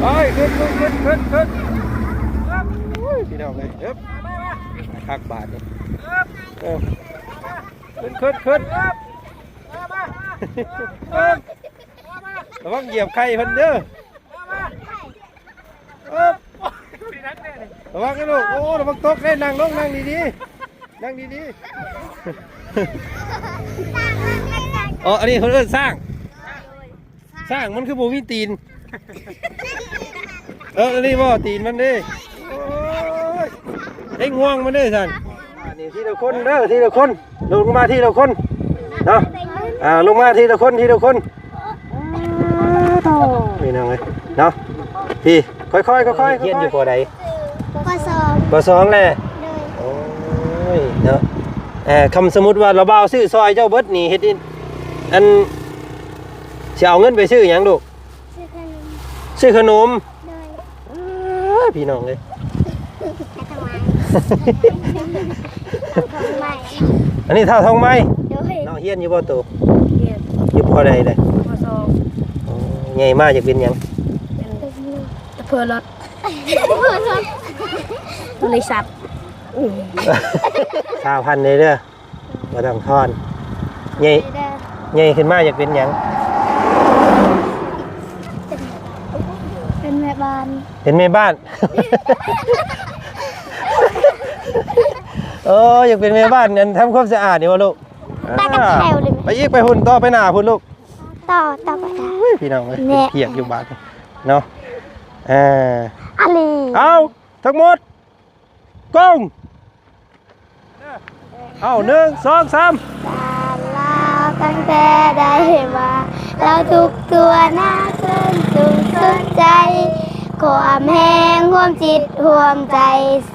ไปขึ้นขึ้นขึ้นขึ้นขึ้นพี่น้องเลยเอ๊บคักบาทนี่เออขึ้นขึ้นขึ้นระวังเหยียบไข่เพิ่นเด้อเอิ้มระวังนะลูกโอ้ระวังตกได้นั่งลงนั่งดีๆนั่งดีๆอ๋ออันนี้เขาเรียกสร้าง สร้างมันคือโบมีตีน เออนนี้บ่ตีนมันดิโอ้ยไอ้ง่วงมันดิสันอันนี้ทีละคนเด้อทีละคนลงมาทีละคนเนาะอ่าลงมาทีละคนทีละคนนี่น้องเลยเนาะพี่ค่อยๆค่อยๆค่อยเขียนอยู่ปอใดปอสองปอสองแหละเลยโอ้ยเนาะเออคำสมมติว่าเราเบาซื้อซอยเจ้าเบิร์ดนี่เฮ็ดอิน อันจะเอาเงินไปซื้อหยังลูกชื่อขนมซื้อขนมเลยอ้าพี่น้องเลยแค่ทำไมทำไมอันนี้เท่าทองไหมโดยน้องเฮียนอยู่บ่ตัวเรียนอยู่พอใดเลยมสองอ๋อใหญ่มากจะเป็นหยังเป็นตะเพื่อรถบริษัทสาวพันเลยเด้อบ่ต้องทอนใหญ่ใหญ่ขึ้นมาอยากเป็นหยัง เป็นแม่บ้านเป็นแม่บ้าน เอออยากเป็นแม่บ้านอันทำความสะอาดนี่วะลูกตากระแถวเลยไปอีกไปหุ่นต่อไปหน้าพุ่นลูกต่อต่อไปได้เฮ้ยพี่น้องเอ้ยแน่ เกียกอยู่บ้านเนาะเอออะไรเอาทั้งหมดกล้องเอาหนึ่งสองสามเราตั้งแต่ได้มาเราทุกตัวหน้าขึ้นสูงสุดใจ ความแห้งห่วมจิตห่วมใจ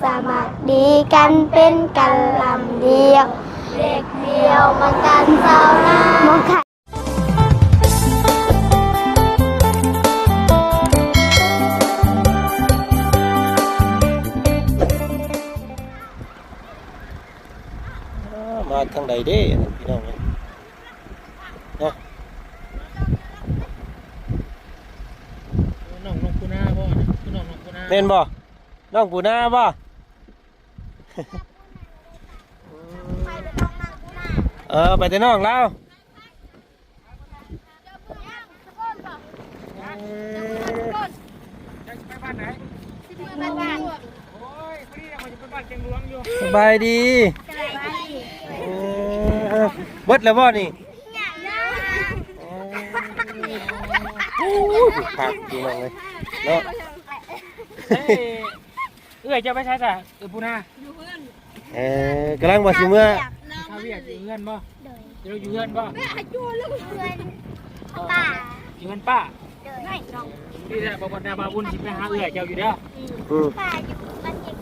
สมัครดีกันเป็นกันลำเดียว เด็กเดียวมันกันเศร้าหน้ามองขัดมาทางใดเด้พี่น้องเอ้ยเนาะ น้องน้องกูนาบ่น้องน้องกูนา เม่นบ่น้องปูนาบ่เออไปแต่น้องเราไปบ้วสบายดีเบิดแล้วบ่นี่ผักพี่น้องเลยเนาะ เอ้ยเอื้อยจะไปใช้จ้ะเออปูนาเออกำลังมาสิเมื่อข้าวเวียดอยู่เฮือนบ่เดี๋ยวอยู่เฮือนบ่ป่าอยู่เฮือนป้าเดินที่แท้บอกว่าดาบาบุญสิไปหาเอื้อยเจ้าอยู่เด้ออืมป่าอยู่บ้านเด็ก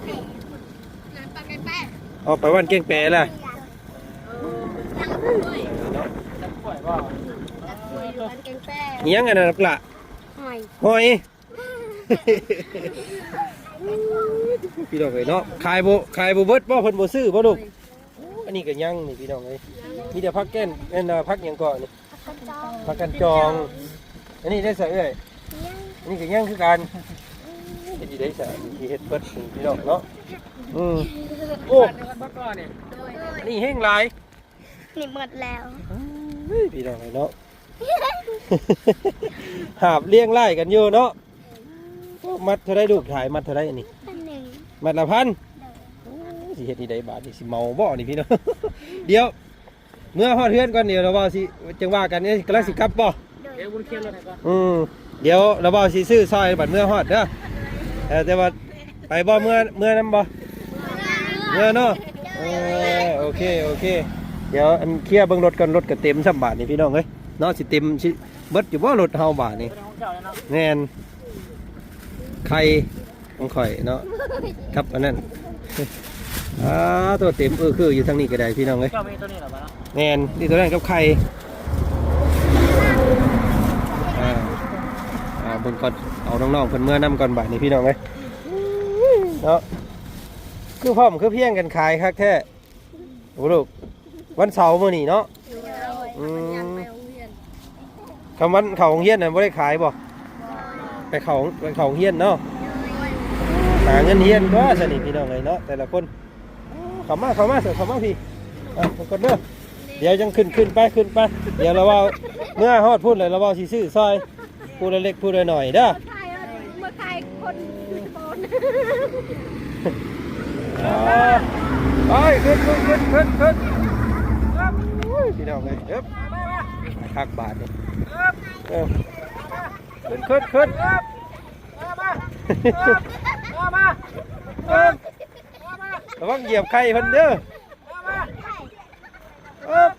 เอาไปวันเก่งแปรล่ะจะป่วยบ่เงี้ยงอันนั้นปละหอยหอย พี่น้องเอ้ยเนาะขายบ่ขายบ่เบิดบ่เพิ่นบ่ซื้อบ่ลูกอันนี้ก็ยังนี่พี่น้องเอ้ยมีแต่พักแก้นนั่นน่ะพักหยังก่อนนี่กระจองพักกันจอง อันนี้ได้ใส่เอ้ยอันนี้ก็ยังคือกันเฮ็ดสิได้ใส่ที่เฮ็ดเบิดนี่พี่น้องเนาะอืมโอ้เฮือนบ่ก่อนนี่อันนี้แห้งหลายนี่หมดแล้วเฮ้ยพี่น้องเอ้ยเนาะหาบเลี้ยงไล่กันอยู่เนาะ มัดเท่าไรลูกถ่ายมัดเท่าไรอันนี้อันหนึ่งมัดละพันสิเฮ็ดนี่ได้บาทนี่สิเมาบ่นี่พี่น้อง เดี๋ยว เมื่อฮอดเฮือนก่อนเดี๋ยวเราบ่าสิจังว่ากันนี่กำลังสิกลับบ่เดี๋ยวบุญเคลียร์รถให้ก่อนอืมเดี๋ยวเราบ่าสิซื้อซอยบัดเมื่อฮอดเด้อเออแต่ว่าไปบ่เมื่อเมื่อนํบ่เมื่อเนาะเออโอเคโอเค เดี๋ยวอันเคลียร์เบิ่งรถก่อนรถก็เต็มซ้ํบาทนี่พี่น้องเอ้ยเนาะสิเต็มสิเบิดอยู่บ่รถเฮาบาทนี่เป็นของเจ้าแล้วเนาะแน่น ไข่ของข่อยเนาะครับอันนั้นอ่าตัวเต็มเออคืออยู่ทางนี้ก็ได้พี่น้องเอ้ยเจ้ามีตัวนี้เหรอบ่เนาะแน่นนี่ตัวนั้นกับไข่อ่าอ่าเบนก่อนเอาน้องๆเพิ่นเมื่อนำก่อนบ่ายนี่พี่น้องเอ้ยเนาะคือพ่อมคือเพียงกันขายคักแท้โอ้ลูกวันเสาร์มื้อนี้เนาะอืมคำวันเขาโรงเฮียนน่ะบ่ได้ขายบ่ ไปเขาไปเขาโรงเฮียนเนาะหาเงินเฮียนก็สนิทพี่น้องเลยเนาะแต่ละคนเข้ามาเข้ามาเสิเข้ามาพี่อะทุกคนเด้อเดี๋ยวจังขึ้นขึ้นไปขึ้นไปเดี๋ยวเราเว่าเมื่อฮอดพูดเลยเราเว่าสิซื้อซอยพูดเล็กพูดหน่อยๆเด้อเมื่อใครคนโดนอ่าไปขึ้นขึ้นขึ้นขึ้นขึ้นโอ้ยพี่น้องเลยเอ๊บคักบาทนี่เออ ขึ้นขึ้นขึ้นมามาเอิ้มระวังเหยียบไข่เพิ่นเด้อเอิ้ม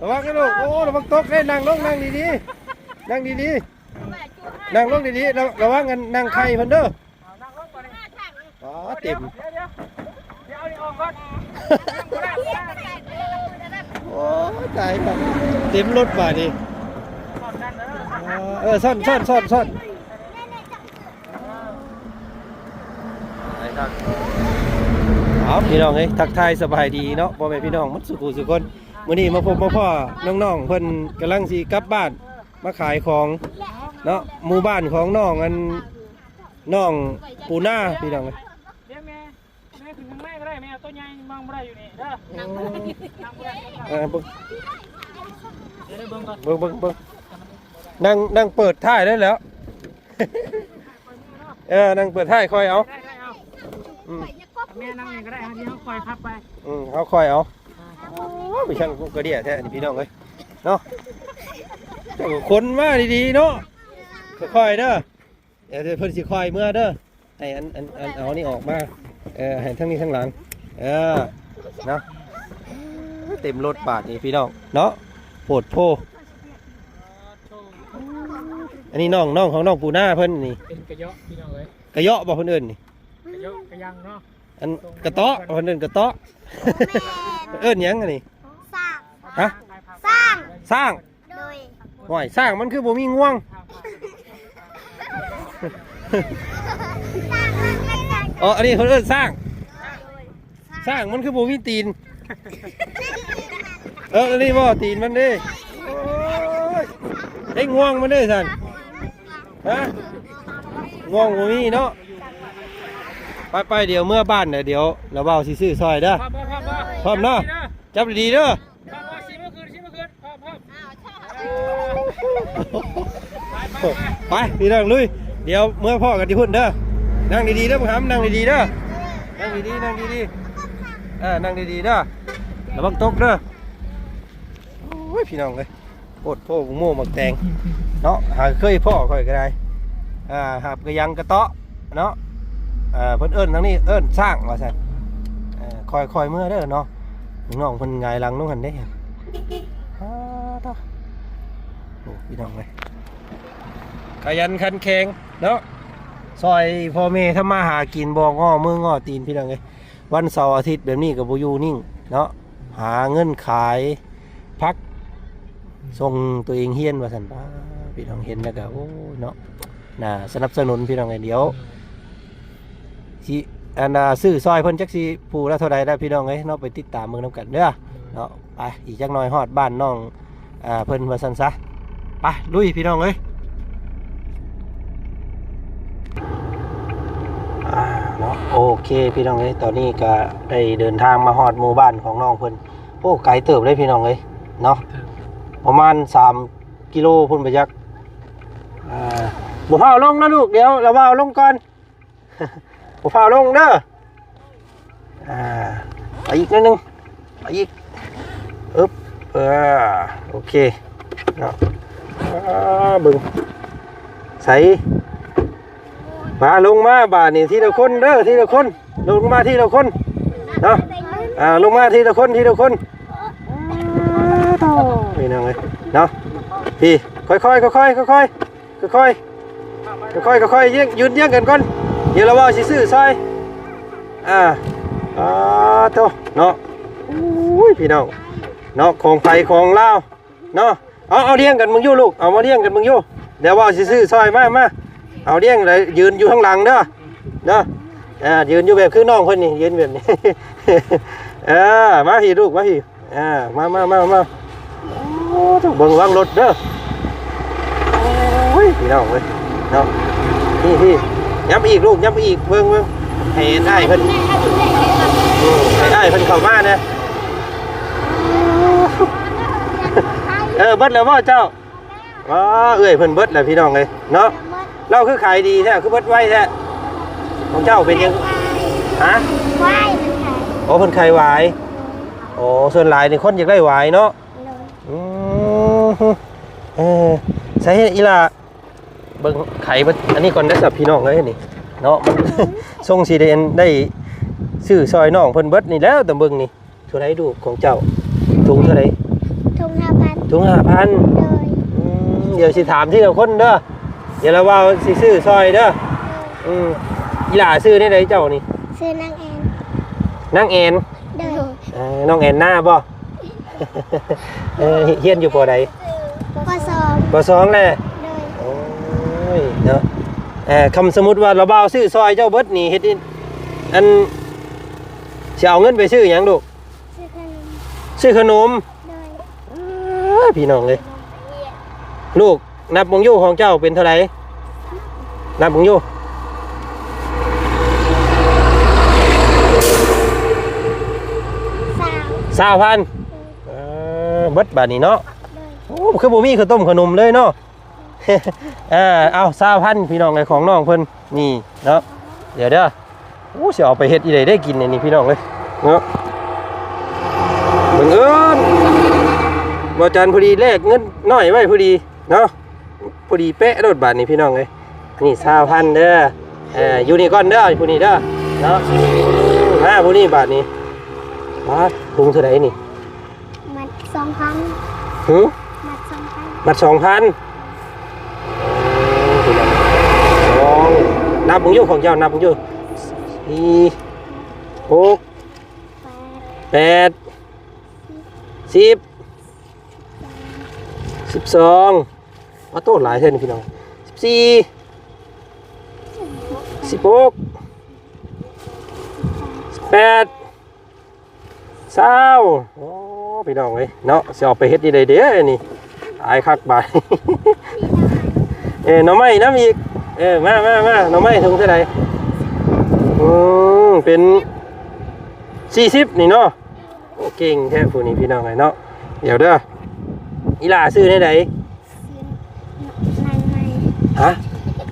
ระวังนะลูกโอ้ระวังตกเด้นั่งลงนั่งดีๆนั่งดีๆนั่งลงดีๆระระวังกันนั่งไข่เพิ่นเด้อเอานั่งลงก่อนเลยอ๋อเต็มโอ้ยตายครับเต็มรถบาดนี่ ก่อนกันเด้อ อ่า เออซ่อนซ่อนซ่อนซ่อนเอาพี่น้องเอ้ยทักทายสบายดีเนาะพ่อแม่พี่น้องมันสุขุสุคนมื้อนี้มาพบมาพ่อน้องๆเพิ่นกำลังสิกลับบ้านมาขายของเนาะหมู่บ้านของน้องอันน้องปูนาพี่น้องเอ้ยเดี๋ยวแม่แม่ขึ้นข้างแม่ก็ได้แม่เอาตัวใหญ่มองบ่ได้อยู่นี่เด้อนั่งบ่ได้นั่งบ่ได้เออเบิ่งเดี๋ยวได้เบิ่งก่อ นเบิ่งเบิ่งเบิ่งนั่งนั่งเปิดท้ายได้แล้ว เออนั่งเปิดท้ายคอยเอา ได้ได้เอาอืม แม่นั่งนี่ก็ได้ฮะที่เขาคอยพับไปอืมเขาคอยเอาไม่ช่างกูกระเดียแท้นี่พี่น้องเอ้ยเนาะเจ้าก็คนมาดีๆเนาะค่อยๆเด้อเดี๋ยวเพิ่นสิคอยเมื่อเด้อไอ้อันอันอันเอานี่ออกมาเออให้ทั้งนี้ทั้งหลัง เออเนาะเต็มรถบาทนี่พี่น้องเนาะโปวดโพ อันนี้น้องน้องของน้องปูหน้าเพิ่นนี่เป็นกระเยาะพี่น้องเอ้ยกระเยาะบอกคนอื่นนี่กระเยาะกระยังเนาะอันกระเตาะบอกคนอื่นกระเตาะเอิ้นหยังอันนี้สร้างฮะสร้างสร้างโดยห่วยสร้างมันคือบ่มีง่วงสร้างมันไม่สร้างอ๋ออันนี้เขาเอิ้นสร้างสร้างมันคือบ่มีตีนเอออันนี้บ่ตีนมันเด้โอ้ยไอ้ง่วงมันเด้สัน ฮะง่วงบ่มีเนาะไปไปเดี๋ยวเมื่อบ้านเนี่ยเดี๋ยวเราเบาสิซื้อซอยเด้อพับพับพับพร้อมเนาะจับดีๆเด้อพับพับสิเมื่อคืนสิเมื่อคืนพับพับไปไปไปไปพี่น้องลุยเดี๋ยวเมื่อพ่อกันที่พุ่นเด้อนั่งดีๆเด้อมึงครับนั่งดีๆเด้อนั่งดีๆนั่งดีๆเออนั่งดีๆเด้อระวังตกเด้อโอ้ยพี่น้องเลย โคตรพ่อบุ้งโม่หมักแตงเนาะหาเคยพ่อค่อยก็ได้อ่าหาบกระยังกระเตาะเนาะอ่าเพิ่นเอิ้นทั้งนี้เอิ้นสร้างว่าซั่นเอ่อคอยคอยเมื่อเด้อเนาะน้องเพิ่นหงายหลังน้องหันได้อ่าต่อโอ้พี่น้องเลยขยันขันแข็งเนาะซอยพ่อแม่ทำมาหากินบ่ง้อมือง้อตีนพี่น้องเอ้ยวันเสาร์อาทิตย์แบบนี้กับโบอยูนิ่งเนาะหาเงินขายพัก ส่งตัวเองเฮียนว่าสันป้าพี่น้องเห็นแล้วก็โอ้ยเนาะน่าสนับสนุนพี่น้องไงเดี๋ยวสิอันน่ะซื้อซอยเพิ่นจักสิผู้ละเท่าใดได้พี่น้องเอ้ยเนาะไปติดตามเมืองน้ำกันเด้อเนาะไปอีกจักหน่อยฮอดบ้านน้องอ่าเพิ่นว่าซั่นซะไปลุยพี่น้องเอ้ยอ่าเนาะโอเคพี่น้องเอ้ยตอนนี้ก็ได้เดินทางมาฮอดหมู่บ้านของน้องเพิ่นโอ้ไกลเติบเลยพี่น้องเอ้ยเนาะ ประมาณ3กิโลพุ่นไปยักอ่าบ่พาลงนะลูกเดี๋ยวเราว่าลงก่อนบ่พาลงเด้ออ่าไปอีกนิดนึงไปอีกอึ๊บเออโอเคเนาะบึงใส่มาลงมาบาทนี่ทีละคนเด้อทีละคน ลงมาทีละคนเนาะอ่าลงมาทีละคนทีละคน นี่นั่งเลยเนาะพี่ค่อยๆค่อยๆค่อยๆค่อยๆค่อยๆค่อยๆค่อยๆยืนยืนเยี่ยงกันก่อนเดี๋ยวเราว่าสิซื้อซอยอ่าอ่าโตเนาะอุ้ยพี่น้องเนาะของไผของเลาเนาะเอาเอาเลี้ยงกันมึงอยู่ลูกเอามาเลี้ยงกันมึงอยู่เดี๋ยวว่าสิซื้อซอยมามาเอาเลี้ยงเลยยืนอยู่ข้างหลังเด้อเด้ออ่ายืนอยู่แบบคือน้องคนนี้ยืนแบบนี้เออมาพี่ลูกมาพี่อ่ามามามามา ต้องเบิ่งวางรถเด้อโอ้ยพี่น้องเว้ยเนาะนี่พี่ย้ำไปอีกลูกย้ำไปอีกเบิ่งเบิ่งให้ได้เพิ่นอืมให้ได้เพิ่นเข้ามานะเออเบิดแล้วบ่เจ้าอ๋อเอ้ยเพิ่นเบิดแล้วพี่น้องเลยเนาะเราคือขายดีแท้คือเบิดไวแท้ของเจ้าเป็นยังฮะไหวมันขายโอ้เพิ่นขายหวายโอ้ส่วนหลายนี่คนอยากได้หวายเนาะเลยอืม เออใช่อีหล่ะเบิ่งไข่มันอันนี้ก่อนได้อสับพี่น้องเลยนี่เนาะมันส่งสีเดนได้ซื้อซอยน้องเพิ่นเบิดนี่แล้วแต่เบิ่งนี่เท่าไหรดูของเจ้าถุงเท่าไหรทุ่งห้าพันถุงห้าพันเลยเดี๋ยวสิถามที่ละคนเด้อเดี๋ยวเราว่าสิซื้อซอยเด้ออืมอีหล่าซื้อได้ไหนเจ้านี่ซื้อนางแอนนั่งแอนเลยเอ่อน้องแอนหน้าบ่ เออเฮียนอยู่ปอใดก็สองปอสองแหละเลยโอ้ยเนาะเออคำสมมุติว่าเราเบาซื้อซอยเจ้าเบิดนี่เฮ็ดอิอันสิเอาเงินไปซื้อหยังลูกซื้อขนมซื้อขนมเลยอ้าพี่น้องเลยลูกนับมงอยู่ของเจ้าเป็นเท่าไหร่นับมงอยู่สามสามพันเออ เบิดบาทนี้เนาะเลยโอ้คือบ่มีข้าวต้มขนมเลยเนาะอ่าเอาสามพันพี่น้องเลยของน้องเพิ่นนี่เนาะเดี๋ยวเด้อโอ้สิเอาไปเฮ็ดอีไดได้กินเนี่ยนี่พี่น้องเลยเนาะบังเอิญบ่จันพอดีแลกเงินน้อยไว้พอดีเนาะพอดีเป๊ะรถบาทนี่พี่น้องเลยนี่สามพันเด้อเอ่ออยู่นี่ก่อนเด้อผู้นี้เด้อเนาะมาผู้นี้บาทนี้มาถุงเท่าไหร่นี่มัด สองพันหึมัดสองพันมัดสองพันสองนับมึงอยู่ของเจ้านับมึงอยู่สี่หกแปดแปดสิบสิบสองว่าโต้หลายเท่านี้พี่น้องสิบสี่สิบหกสิบแปดเศร้าโอ้ พี่น้องเลยเนาะจะเอาไปเฮ็ดดีได้เด้อนี่ตายคักบายเอ้หน่อไม้น้ำอีกเออมามามาหน่อไม้ถุงเท่าไหร่อืมเป็นสี่สิบนี่เนาะโอ้เก่งแท้ผู้นี้พี่น้องไงเนาะเดี๋ยวเด้ออีหลาซื้อได้ไหนนางไม้ฮะ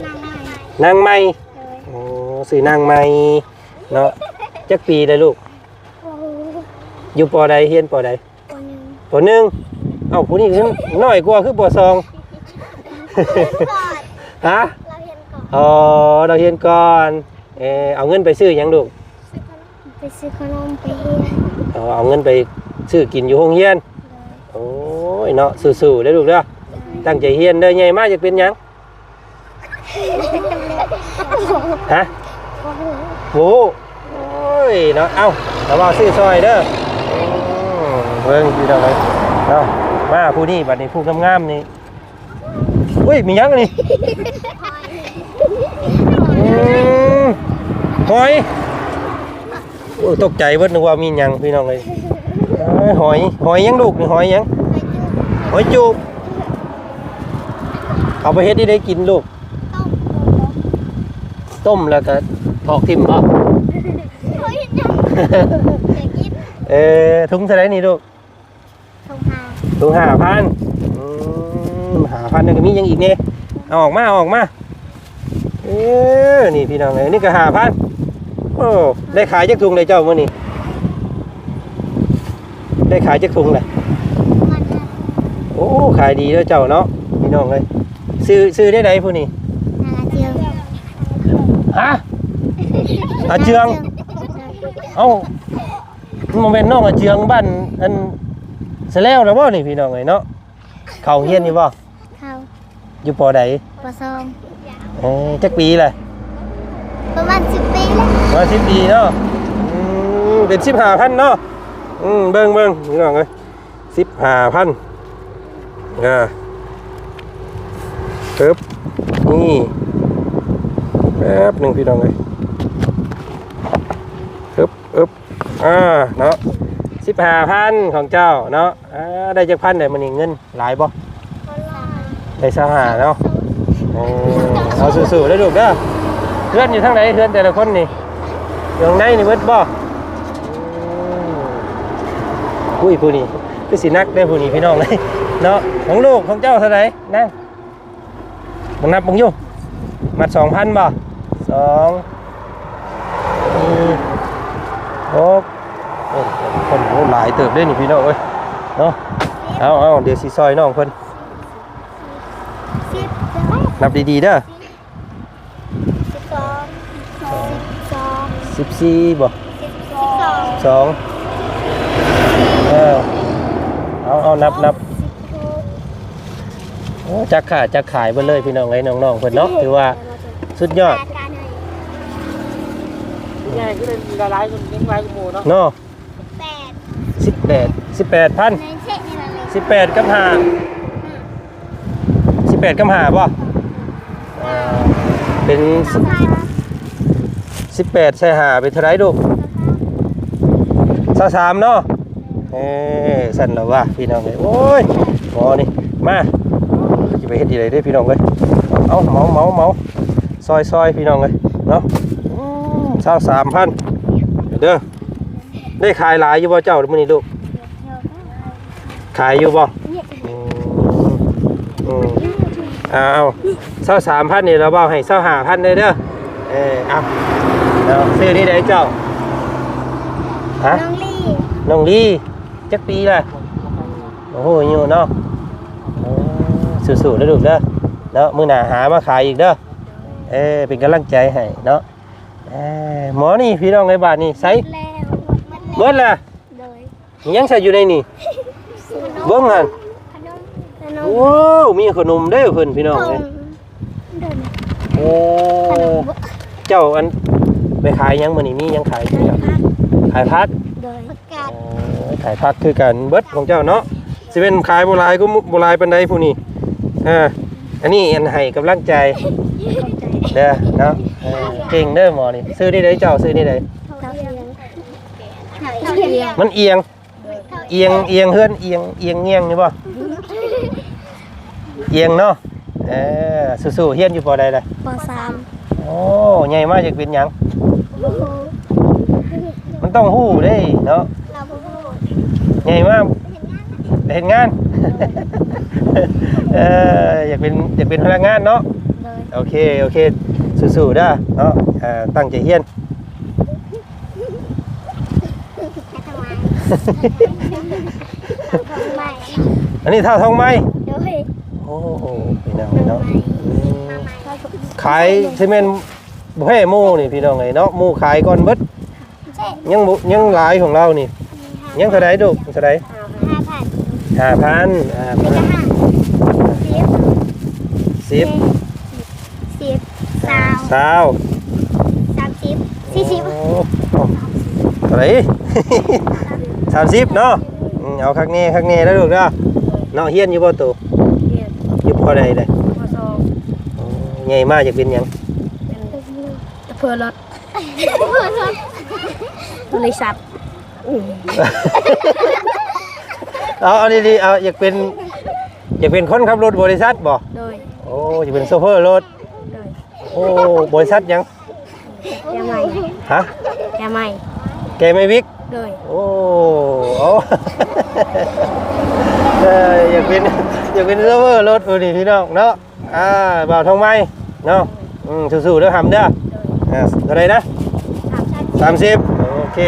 นางไม้นางไม้เลยโอ้ซื้อนางไม้เนาะจักปีเลยลูกโอ้โหอยู่ปอใดเฮียนปอใด คนหนึ่งปอหนึ่งเอ้าผู้นี้คือน้อยกว่าคือปอสองก่อนฮะเราเห็นก่อนอ๋อเราเฮียนก่อนเออเอาเงินไปซื้อหยังลูกไปซื้อขนมไปเฮียนเอาเอาเงินไปซื้อกินอยู่โรงเรียนโอ้ยเนาะสู้ๆเด้อลูกเด้อตั้งใจเฮียนเด้อใหญ่มากจะเป็นหยังฮะโอ้โหโอ้โอ้ยเนาะเอ้าเราว่าซื้อซอยเด้ออืม เบิ่งพี่น้องเลยเนาะมาผู้นี้บัดนี้ผู้งามๆนี่อุ้ยมีหยังอันนี่อืมหอยโอ้ยตกใจเบิดนึกว่ามีหยังพี่น้องเลยเอ้ยหอยหอยหยังลูกนี่หอยหยังหอยจูบเอาไปเฮ็ดที่ได้กินลูก ต้มแล้วก็ทอกทิมบ่เฮ้ยยังอยากกินเออถุงเท่าไหรนี่ลูกท งหาถุงห้าพันหาพันนี่ก็มียังอีกเนี่ยเอาออกมาเอาออกมาเออนี่พี่น้องเอ้ยนี่ก็หาพันโอ้ได้ขายจักถุงเลยเจ้ามื่อนี้ได้ขายจักถุงเลยโอ้ขายดีแล้วเจ้าเนาะพี่น้องเลยซื้อซื้อได้ไหนผู้นี้ฮะอาเจืองเอ้าโมเมนต์น้องอาเจืองบ้านอัน เสยแล้วแล้วบ่นี่พี่น้องเอ้ยเนาะเขาเฮียนนี่บ่เขาอยู่ปอใดปะซองเอ้ยจักปีแหละประมาณสิบปีแล้วมาสิบปีเนาะอืมเป็นสิบห้าพันเนาะอืมเบิ่งเบิ่งพี่น้องเอ้ยสิบห้าพันอ่าเอิบนี่แป๊บหนึ่งพี่น้องเอ้ยเอิบเอิบอ่าเนาะ สิบห้าพันของเจ้าเนาะอ่าได้จักพันได้มันนี่เงินหลายบ่คนละหได้สหาเนาะโอ้เอาสู้ๆได้อลูกเด้อเพื่อนอยู่ทางไหนเพื่อนแต่ละคนนี่อยู่ข้างในนี่เบิดบ่อุ้ยผู้นี้คือสินักได้อผู้นี้พี่น้องเลยเนาะของลูกของเจ้าเท่าไหร่นั่งบังนับบังอยู่มัดสองพันบ่สองอืมหกโอ้ คนโอ้หลายเติบได้นี่พี่น้องเอ้ยเนาะเอาเอาเดี๋ยวสิซอยน้องเพิ่นสิบนับดีๆเด้อสิบสองสิบสองสิบสี่บ่สิบสองสองเออเอาเอานับนับสิบหกโอ้จักขาจักขายเบิ่เลยพี่น้องไอ้น้องๆเพิ่นเนาะถือว่าสุดยอดการให้ใหญ่ก็เลย แปดสิบแปดพันในเช็คนี่มันเลยสิบแปดกับห้าสิบแปดกับห้าป่ะอ่าเป็นสิบแปดใช่ห้าเป็นเท่าไรลูกสามสามเนาะเอ้สั่นแล้วว่ะพี่น้องเลยโอ้ยหมอนี่มาจะไปเฮ็ดดีเลยเด้อพี่น้องเลยเอาเมาเมาเมาซอยซอยพี่น้องเลยเนาะสามสามพันเด้อได้ขายหลายอยู่บ่เจ้ามื้อนี้ลูก ขายอยู่บ่อืมอืมเอาเอาเศร้าสามพันนี่เราเบาให้เศร้าห้าพันเลยเด้อ เออเอาเอาซื้อนี่ได้เจ้าฮะน้องลี่น้องลีจักปีละโอ้โหอยู่เนาะโอ้สู้ๆแล้วลูกเด้อเนาะมื้อหน้าหามาขายอีกเด้อ เออเป็นกำลังใจให้เนาะเออหมอนี่พี่น้องในบ้านนี่ใส่แล้วมันเบิดละเลยยังใส่อยู่ในนี่ เบิ่งหั่นขนมขนมโอ้มีขนมเด้อเพิ่นพี่น้องทเอ้ยเดินโอ้ขนมเจ้าอันไปขายยังมื้อนี้มียังขายอยู่ครับขายพักโดยประกาศโอ้ขายพักคือกันเบิดของเจ้าเนาะสิเป็นขายโบราณก็โบราณปานใดผู้นี้อ่าอันนี้อันให้กำลังใจเด้อเนาะเออเก่งเด้อหมอนี่ซื้อนี่ได้เจ้าซื้อนี่ได้เท่าเทียงเท่าเทียงมันเอียง เอียงเอียงเฮือนเอียงเอียงเงียงนี่บ่เอียงเนาะเออสู้ๆเฮียนอยู่ปอใดล่ะปสามโอ้ใหญ่มากจากเป็นหยังมันต้องหู้เด้เนาะเราพูดใหญ่มากเห็นงานเอออยากเป็นอยากเป็นพนักงานเนาะเลยโอเคโอเคสู้ๆเด้อเนาะอ่าตั้งใจเฮียน ให้ทำไมทำไม อันนี้เท่าทองไหมโดยโอ้โหพี่น้องเนาะทำไมอืมทำไมขายซีเมนต์บ่ให้หมู่นี่พี่น้องไงเนาะหมู่ขายก่อนเบิดใช่ยังบ่ยังหลายของเรานี่ ยังเท่าไดดุเท่าไดห้าพัน5,000อ่าจะห้าสิบ10สิบสามสาวสามสิบสี่สิบโอ้เท่าไหร่สามสิบเนาะอืมเอาคักแน่คักแน่แล้วลูกเนาะเนาะเฮียนอยู่บ่ตู่อยู่พอใดเลยพอสองโอ้ใหญ่มากอยากเป็นหยังเพื่อรถบริษัทเอาเอาดีๆเอาอยากเป็นอยากเป็นคนขับรถบริษัทบ่โดยโอ้อยากเป็นโซเฟอร์รถโดยโอ้บริษัทหยังแกใหม่ฮะแกใหม่แกไม่วิก โดย โอ้โอ้เอออยากเป็นอยากเป็นโซเฟอร์รถโอ้ดีพี่น้องเนาะอ่าบ่าวทองไม้เนาะอืมสู้ๆเด้อหำเด้ออ่าเท่าไหรนะสามชั้นสามสิบโอเค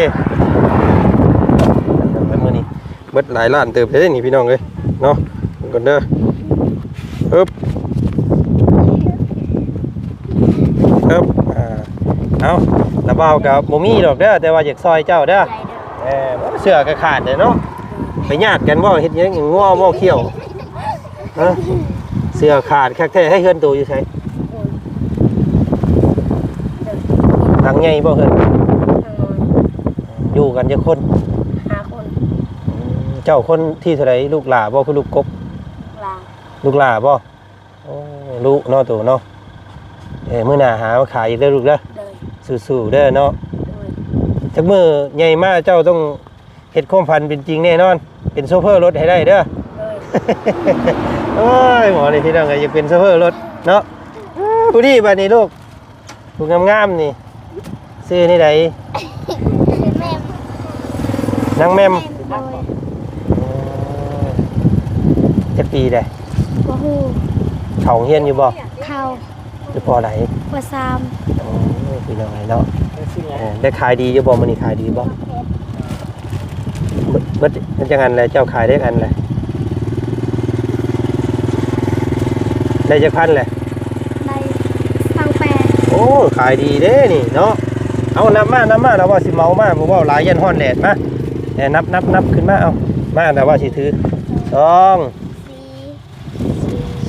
แล้วมือนี้เบิดหลายล้านเติบเลยนี่พี่น้องเลยเนาะดูก่อนเด้ออึ๊บอึ๊บอ่าเอาระเบากับโมมี่ดอกเด้อแต่ว่าอยากซอยเจ้าเด้อ ใจ เด้อเออเสือก็ขาดเลยเนาะไปญาติกันว่าเฮ็ดหยังอย่างง้อว่าเขี้ยวฮะเสือขาดคักแท้ให้เฮือนตัวอยู่ใช่หลังใหญ่บ่เฮือนทางน้อยอยู่กันจะคนห้าคนเจ้าคนที่เท่าไรลูกหลาบ่คือลูกกบลาลูกหลาบ่โอ้ลูกเนาะตัวเนาะเอ้มื้อหน้าหามาขายอีกเด้อลูกเด้อโดยสู้ๆเด้อเนาะโดย จักมื้อใหญ่มาเจ้าต้องเฮ็ดความฝันเป็นจริงแน่นอน เป็นโชเฟอร์รถให้ได้เด้อโดยเโอ้ยหมอนี่พี่น้องก็อยากเป็นโซเฟอร์รถเนาะผู้ดีบัดนี้ลูกผู้งามๆนี่ซื้อนี่ใดคือแม่นางแม่มโดยจะปีได้บ่ฮู้เขาเฮียนอยู่บ่เข้าหรือพอไหนบ่ซามโอ้ยพี่น้องไอ้เนาะเออได้ขายดีอยู่บ่มื้อนี้ขายดีบ่เบิดเบิดมันจังอันเลยเจ้าขายได้อันเลยได้จักพันเลยในฟังแปลโอ้ขายดีเด้นี่เนาะเอานับมานับมาเราว่าสิเมามาบ่ว่าหลายยันฮ้อนแดดมาเอ้นับนับนับขึ้นมาเอามาแต่ว่าสิถือสองสี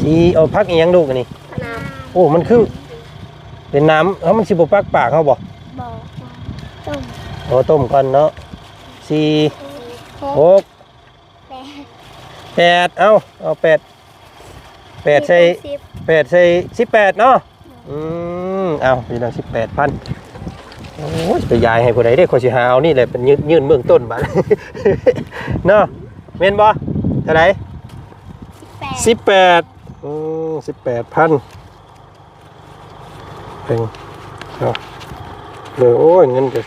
สี่เอาพักอีหยังลูกอันนี่พนาโอ้ มันคือ เป็นน้ำเอ้ามันสิบ่ปักปากเขาบ่บอกต้มโอ้ต้มก่อนเนาะสี่หกแปดแปดเอาเอาแปดแปดใส่สิบแปดใส่สิบแปดเนาะอืมเอาพี่น้องสิบแปดพันโอ้ยไปยายให้ผู้ใดได้ขอสิหาเอานี่แหละเป็นยืนยืนเบื้องต้นบัดเนาะเมนบ่เท่าไหร่แปดสิบแปดอืมสิบแปดพันเป็นเนาะเลยโอ้ยเงินก็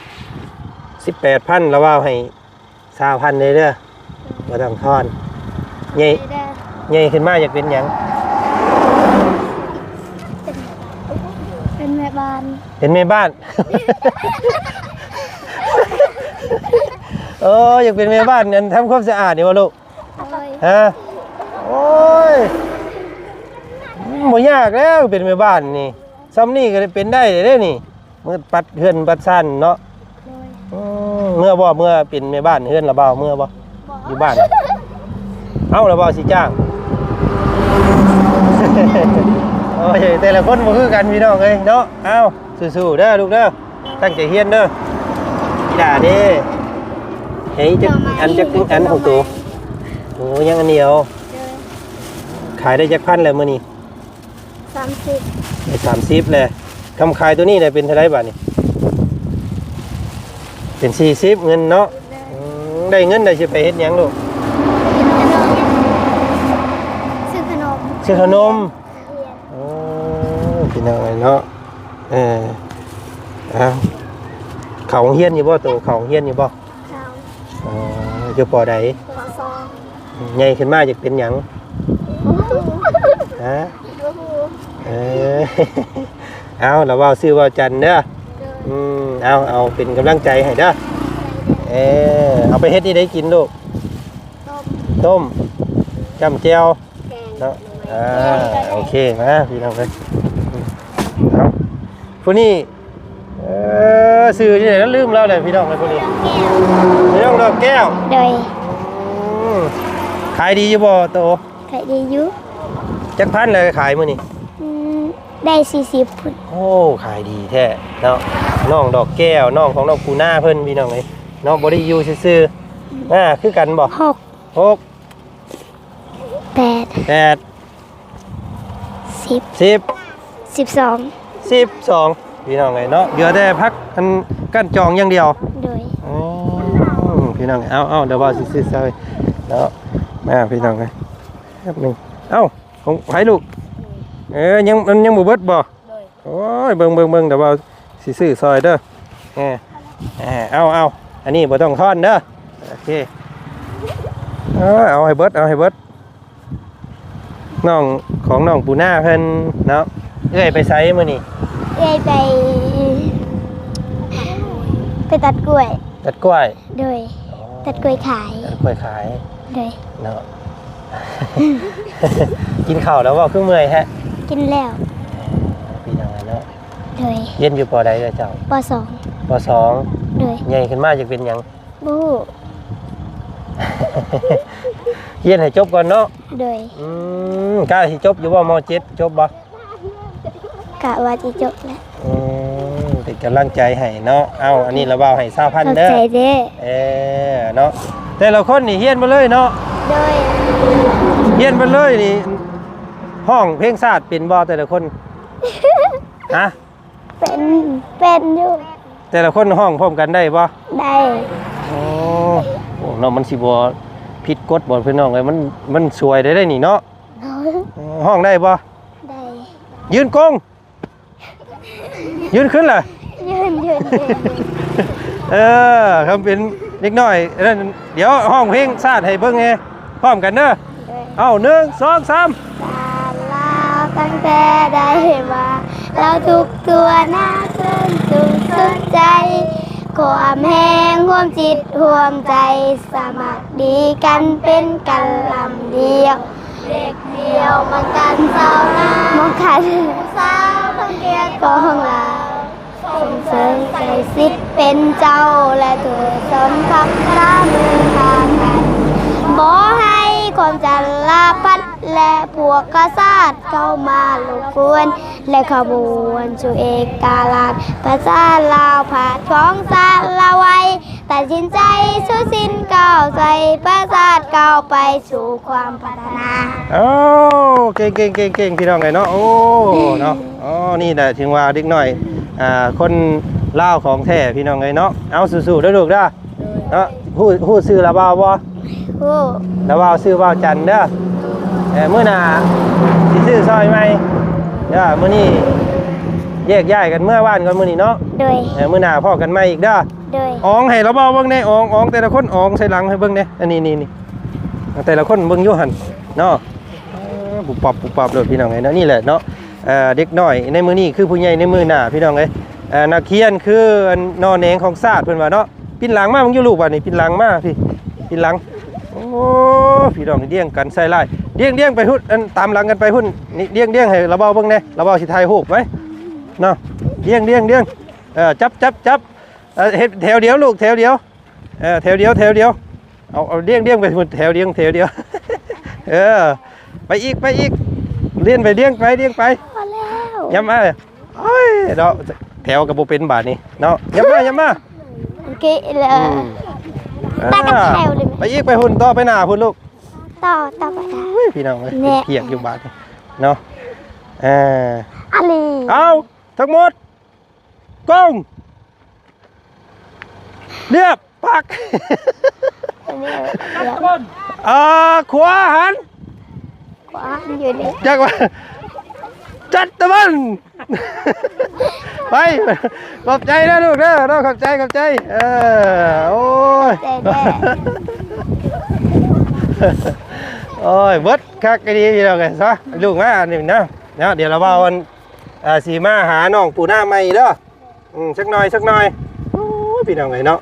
สิบแปดพันแล้วว่าให้สามพันเลยเด้อมาต้องทอนใหญ่เด้อใหญ่ขึ้นมาอยากเป็นหยังเป็นแม่บ้านเป็นแม่บ้าน เอออยากเป็นแม่บ้านนั่นทำความสะอาดนี่วะลูกโดยฮะโอ้ยหมยากแล้วเป็นแม่บ้านนี่ซ้ำนี่ก็ได้เป็นได้เลยเด้นี่เมื่อปัดเฮือนปัดสั้นเนาะโดยอืม เมื่อบ่เมื่อเป็นแม่บ้านเฮือนละเบาเมื่อบ่อยู่บ้าน เอาละเบาสิจ้างโอ้ยแต่ละคนบ่คือกันพี่น้องเอ้ยเนาะเอาสู้ๆเด้อลูกเด้อตั้งใจเฮียนเด้อพี่ด่าเด้เฮ้ยจะอันจะอันของตัวโอ้ยังอันเดียวโดยขายได้จักพันแล้วมื้อนี้สามสิบได้สามสิบเลยคำขายตัวนี้ได้เป็นเท่าไหรบาทนี่ เป็นสี่สิบเงินเนาะอืมได้เงินได้สิไปเฮ็ดหยังลูกซื้อขนมซื้อขนมโอ้พี่น้องเอ้ยเนาะเออเอาเขาโรงเฮียนอยู่บ่ตัวเขาโรงเฮียนอยู่บ่เช้าอ๋ออยู่ปอใดปอซองใหญ่ขึ้นมาอยากเป็นหยังโอ้โหฮะโอ้โหเออ เอาเราเว้าซื้อเว้าจันเด้อโดย อืมเอาเอาเป็นกำลังใจให้เด้อเออเอาไปเฮ็ดนี่ได้กินลูกต้มต้มจำเจียวแกงเนาะอ่าโอเคมาพี่น้องเลยเอาผู้นี้เออสื่อที่ไหนแล้วลืมแล้วเลยพี่น้องเลยผู้นี้พี่น้องดอกแก้วโดยอืมขายดีอยู่บ่โตไข่ดีอยุจักพันเลยขายมื้อนี้อืม ได้สี่สิบพุ่นโอ้ขายดีแท้เนาะน้องดอกแก้วน้องของน้องปูหน้าเพิ่นพี่น้องเลยน้องบ่ได้อยู่ซื่อๆอ่าคือกันบ่หกหกแปดแปดสิบสิบสิบสองสิบสองพี่น้องไงเนาะเดี๋ยวแต่พักอันกั้นจองอย่างเดียวโดยอืมพี่น้องเอาเอาเดี๋ยวว่าสิซื้อซอยแล้วมาพี่น้องไงแป๊บหนึงเอ้าของไผลูก เอ้ยยังมันยังบ่เบิดบ่โอ้ยเบิ่งเบิ่งเบิ่งเดี๋ยวว่าสิซื้อซอยเด้อแหมแหมเอาเอาอันนี้บ่ต้องทอนเด้อโอเคเอาเอาให้เบิดเอาให้เบิดน้องของน้องปูหน้าเพิ่นเนาะเอ้ยไปไสมื้อนี้เอ้ยไป ไปตัดกล้วย ตัดกล้วยโดยตัดกล้วยขายตัดกล้วยขายโดยเนาะกินข้าวแล้วว่าคือเมื่อยฮะ กินแล้วพี่น้องเนาะโดยเรียนอยู่ปอใดเด้อเจ้าปสองปอสองโดยใหญ่ขึ้นมาจะเป็นหยัง บูเรียนให้จบก่อนเนาะโดยอืมกล้าสิจบอยู่บ่มเจ็ดจบบ่กะว่าจะจบแล้วอืมเป็นกำลังใจให้เนาะเอาอันนี้ระเบาให้สาวพันขอบเด้อใจเด้อเออเนาะแต่ละคนนี่เฮียนมาเลยเนาะโดยเฮียนมาเลยนี่ ห้องเพลงชาติเป็นบ่แต่ละคนฮะเป็นเป็นอยู่แต่ละคนห้องพร้อมกันได้บ่ได้โอ้โหเนาะมันสิบ่ผิดกฎบ่พี่น้องเอ้ยมันมันสวยได้ได้นี่เนาะโดยห้องได้บ่ได้ยืนกงยืนขึ้นเลยยืนยืนยืนเออคำเป็นเล็กน้อยนั่นเดี๋ยวห้องเพลงชาติให้เบิ่งไงพร้อมกันเด้อด้วยเอาหนึ่งสองสามตาลาว ตั้งแต่ได้มา เราทุกตัวหน้าขึ้นสูงสุดใจความแห้งห่วมจิตห่วมใจสมัครดีกันเป็นกันลำเดียวเด็กเดียวมันกันเศร้าหน้ามองขันสาต้องเกียรติของเราส่งเสริมใจสิทธิ์เป็นเจ้าและเธอสมกับพระมือทางกันบ่ให้ความจันลาพัด และพวกกษัตริย์เข้ามาลบกวน และขบวนชูเอกาลาดภาษาลาวผาดของสาละไว้ตัดสินใจสู้สิ้นก้าวใจประสาทก้าวไปสู่ความพัฒนาโอ้เก่งเก่งเก่งเก่งพี่น้องไงเนาะโอ้เนาะอ๋อนี่แหละถึงว่าเด็กหน่อยอ่าคนเล่าวของแท้พี่น้องไงเนาะเอาสู้ๆเด้อลูกเด้อเนาะฮู้ฮู้ชื่อละบ่าวบ่โอ้ละบ่าวชื่อบ่าวจันทร์เด้อ เออมื้อหน้าสิซื้อซอยใหม่เด้อมื้อนี้แยกย้ายกันเมื่อวานก่อนมื้อนี้เนาะโดยเออมื้อหน้าพ่อกันใหม่อีกเด้อโดย อองให้ละบ่าวเบิ่งแน่อองอองแต่ละคนอองใส่หลังให้เบิ่งแน่อันนี้นี่นี่แต่ละคนเบิ่งอยู่หั่นเนาะเออปุบปับปุบปับเลยพี่น้องไงเนาะนี่แหละเนาะเอ่อเด็กน้อยในมือนี่คือผู้ใหญ่ในมือหน้าพี่น้องไงเอ่อนักเขียนคืออันนอนเองของศาสตร์เพิ่นว่าเนาะปินหลังมามึงอยู่ลูกว่านี่ปินหลังมาพี่ปินหลัง โอ้พี่น้องนี่เดี้ยงกันใส่ลายเดี้ยงเดี้ยงไปหุ่นอันตามหลังกันไปหุ่นนี่เดี้ยงเดี้ยงให้ระเบ้าเบิ่งแน่ระเบ้าสิถ่ายรูปไว้เนาะเดี้ยงเดี้ยงเดี้ยงเออจับจับจับเออเฮ็ดแถวเดียวลูกแถวเดียวเออแถวเดียวแถวเดียวเอาเอาเดี้ยงเดี้ยงไปหุ่นแถวเดียวแถวเดียวเออไปอีกไปอีกเลี้ยนไปเลี้ยงไปเลี้ยงไปพอแล้วย้ำมาโอ้ยเนาะแถวกับโบเป็นบาทนี่เนาะย้ำมาย้ำมาโอเคเลยอืม ตากับแถวเลยไปอีกไปหุ่นต่อไปหน้าพุ่นลูกต่อต่อไปได้อุ้ยพี่น้องเอ้ยแน่เพียกอยู่บาทนี่เนาะเอออาลีเอาทั้งหมดกล้องเรียบปักอันนี้จัเดี๋บยวคนอ่าขวาหัน ขวาอยู่นี่ จักว่า จัดตะวันไปขอบใจนะลูกเด้อเนาขอบใจขอบใจ เออโอ้ยโอ้ยเบิดคักดีพี่น้องไงซะลูกมาอันนี้นะเนาะเดี๋ยวเราว่าวันสีมาหาน้องปูหน้าใหม่เด้อสักหน่อยสักหน่อยโอ้ยพี่น้องไงเนาะ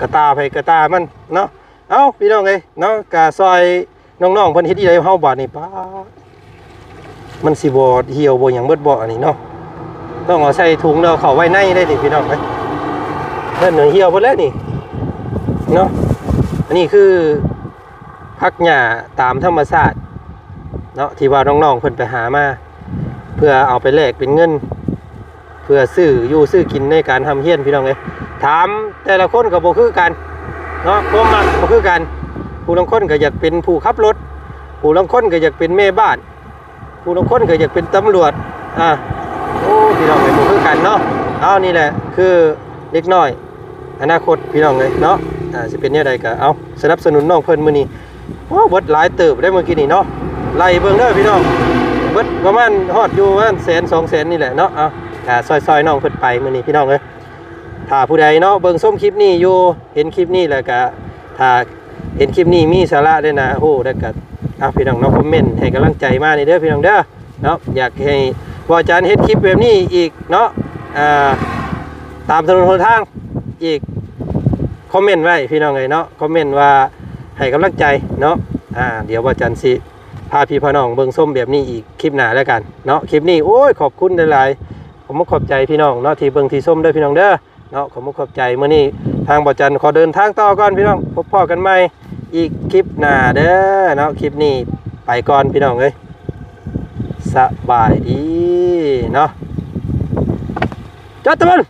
กระตาไปกระตามันเนาะเอ้าพี่น้องไงเนาะกะซอยน้องๆเพิ่นเฮ็ดอีไดเฮาบาดนี่ป้า มันสิบ่เหี่ยวบ่หยังเบิดบ่อันนี้เนาะต้องเอาใส่ถุงแล้วเข้าไว้ในได้ดิพี่น้องเอ้ยเพิ่นเหี่ยวเบิดแล้วนี่เนาะอันนี้คือพักหญ้าตามธรรมชาติเนาะที่ว่าน้องๆเพิ่นไปหามา เพื่อเอาไปแลกเป็นเงิน เพื่อซื้ออยู่ซื้อกินในการทำเฮี้ยนพี่น้องเลยถามแต่ละคนก็บ่คือกันเนาะความมักบ่คือกัน ผู้ลางคนก็อยากเป็นผู้ขับรถ ผู้ลางคนก็อยากเป็นแม่บ้าน ผู้ลางคนก็อยากเป็นตำรวจอะโอ้พี่น้องเลยบ่คือกันเนาะเอานี่แหละคือเด็กน้อย อนาคตพี่น้องเลยเนาะอ่าสิเป็นแนวใดก็เอาสนับสนุนน้องเพิ่นมื้อนี้โอ้เบิดหลายเติบได้เมื่อกี้นี่เนาะไล่เบิ่งเด้อพี่น้องเบิดประมาณฮอดอยู่ประมาณแสนสองแสนนี่แหละเนาะเอาอ่าซอยๆน้องเพิ่นไปมื้อนี้พี่น้องเอ้ยถ้าผู้ใดเนาะเบิ่งส้มคลิปนี้อยู่เห็นคลิปนี้แล้วก็ถ้าเห็นคลิปนี้มีสาระด้วยนะโอ้แล้วก็เอาพี่น้องเนาะคอมเมนต์ให้กำลังใจมานี่เด้อพี่น้องเด้อเนาะอยากให้ว่าอาจารย์เฮ็ดคลิปแบบนี้อีกเนาะอ่าตามถนนหนทางอีกคอมเมนต์ไว้พี่น้องเอ้ยเนาะคอมเมนต์ว่าให้กำลังใจเนาะอ่าเดี๋ยวว่าจันทร์สิพาพี่พอน้องเบิ่งส้มแบบนี้อีกคลิปหน้าแล้วกันเนาะคลิปนี้โอ้ยขอบคุณหลายๆผมขอบใจพี่น้องเนาะที่เบิ่งที่ส้มด้อพี่น้องเด้อเนาะผมขอบใจเมื้อนี้ทางบ่จันทร์ขอเดินทางต่อก่อนพี่น้องพบพ่อกันใหม่ อีกคลิปหน้าเด้อเนาะคลิปนี้ไปก่อนพี่น้องเอ้ยสบายดีเนาะจัดตะบัน